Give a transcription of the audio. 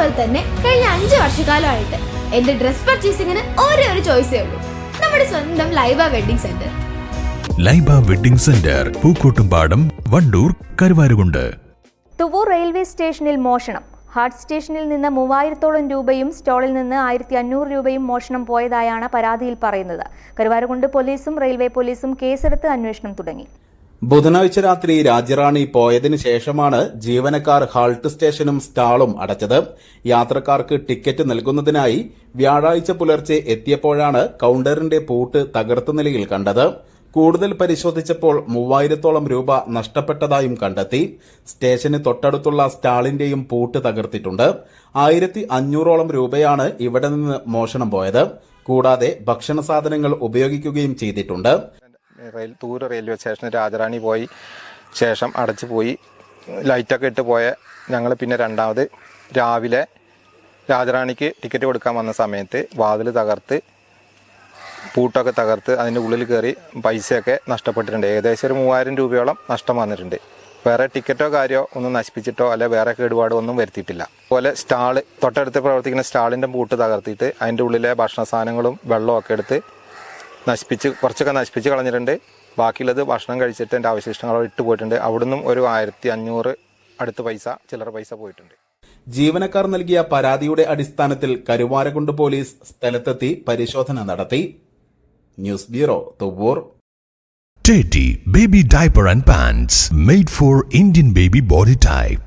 അതുപോലെ തന്നെ കഴിഞ്ഞ അഞ്ച് വർഷക്കാലമായിട്ട് എന്റെ ഡ്രസ് പർച്ചേസിങ്ങിന് ഒരേ ഒരു ചോയ്സേ ഉള്ളൂ. നമ്മുടെ സ്വന്തം Laiba wedding centre. Laiba wedding centre Pookkottumpadam Wandoor Karuvarakundu. Thuvvur railway സ്റ്റേഷനിൽ മോഷണം. ഹാർട്ട് സ്റ്റേഷനിൽ നിന്ന് മൂവായിരത്തോളം രൂപയും സ്റ്റോളിൽ നിന്ന് ആയിരത്തി അഞ്ഞൂറ് രൂപയും മോഷണം പോയതായാണ് പരാതിയിൽ പറയുന്നത്. കരുവാരുകുണ്ട് പോലീസും റെയിൽവേ പോലീസും കേസെടുത്ത് അന്വേഷണം തുടങ്ങി. ബുധനാഴ്ച രാത്രി രാജ്യറാണി പോയതിനു ശേഷമാണ് ജീവനക്കാർ ഹാൾട്ട് സ്റ്റേഷനും സ്റ്റാളും അടച്ചത്. യാത്രക്കാർക്ക് ടിക്കറ്റ് നൽകുന്നതിനായി വ്യാഴാഴ്ച പുലർച്ചെ എത്തിയപ്പോഴാണ് കൌണ്ടറിന്റെ പൂട്ട് തകർത്ത നിലയിൽ കണ്ടത്. കൂടുതൽ പരിശോധിച്ചപ്പോൾ മൂവായിരത്തോളം രൂപ നഷ്ടപ്പെട്ടതായും കണ്ടെത്തി. സ്റ്റേഷന് തൊട്ടടുത്തുള്ള സ്റ്റാളിന്റെയും പൂട്ട് തകർത്തിട്ടുണ്ട്. ആയിരത്തി അഞ്ഞൂറോളം രൂപയാണ് ഇവിടെ നിന്ന് മോഷണം പോയത്. കൂടാതെ ഭക്ഷണ സാധനങ്ങൾ ഉപയോഗിക്കുകയും ചെയ്തിട്ടുണ്ട്. റെയിൽ തൂര് റെയിൽവേ സ്റ്റേഷനിൽ രാജറാണി പോയി. ശേഷം അടച്ചു പോയി. ലൈറ്റൊക്കെ ഇട്ട് പോയ ഞങ്ങൾ പിന്നെ രണ്ടാമത് രാവിലെ രാജറാണിക്ക് ടിക്കറ്റ് കൊടുക്കാൻ വന്ന സമയത്ത് വാതിൽ തകർത്ത് പൂട്ടൊക്കെ തകർത്ത് അതിന്റെ ഉള്ളിൽ കയറി പൈസയൊക്കെ നഷ്ടപ്പെട്ടിട്ടുണ്ട്. ഏകദേശം ഒരു മൂവായിരം രൂപയോളം നഷ്ടം വന്നിട്ടുണ്ട്. വേറെ ടിക്കറ്റോ കാര്യമോ ഒന്നും നശിപ്പിച്ചിട്ടോ അല്ലെ വേറെ കേടുപാടോ ഒന്നും വരുത്തിയിട്ടില്ല. അതുപോലെ സ്റ്റാൾ തൊട്ടടുത്ത് പ്രവർത്തിക്കുന്ന സ്റ്റാളിന്റെ പൂട്ട് തകർത്തിയിട്ട് അതിന്റെ ഉള്ളിലെ ഭക്ഷണ സാധനങ്ങളും വെള്ളമൊക്കെ എടുത്ത് നശിപ്പിച്ച് കുറച്ചൊക്കെ നശിപ്പിച്ച് കളഞ്ഞിട്ടുണ്ട്. ബാക്കിയുള്ളത് ഭക്ഷണം കഴിച്ചിട്ട് എന്റെ അവശിഷ്ടങ്ങളോ ഇട്ട് പോയിട്ടുണ്ട്. അവിടുന്നും ഒരു ആയിരത്തി അഞ്ഞൂറ് അടുത്ത് പൈസ ചില്ലറ പൈസ പോയിട്ടുണ്ട്. ജീവനക്കാർ നൽകിയ പരാതിയുടെ അടിസ്ഥാനത്തിൽ കരുവാരക്കുണ്ട് പോലീസ് സ്ഥലത്തെത്തി പരിശോധന നടത്തി. News bureau Thuvvur Teddy Baby Diaper and Pants made for Indian baby body type.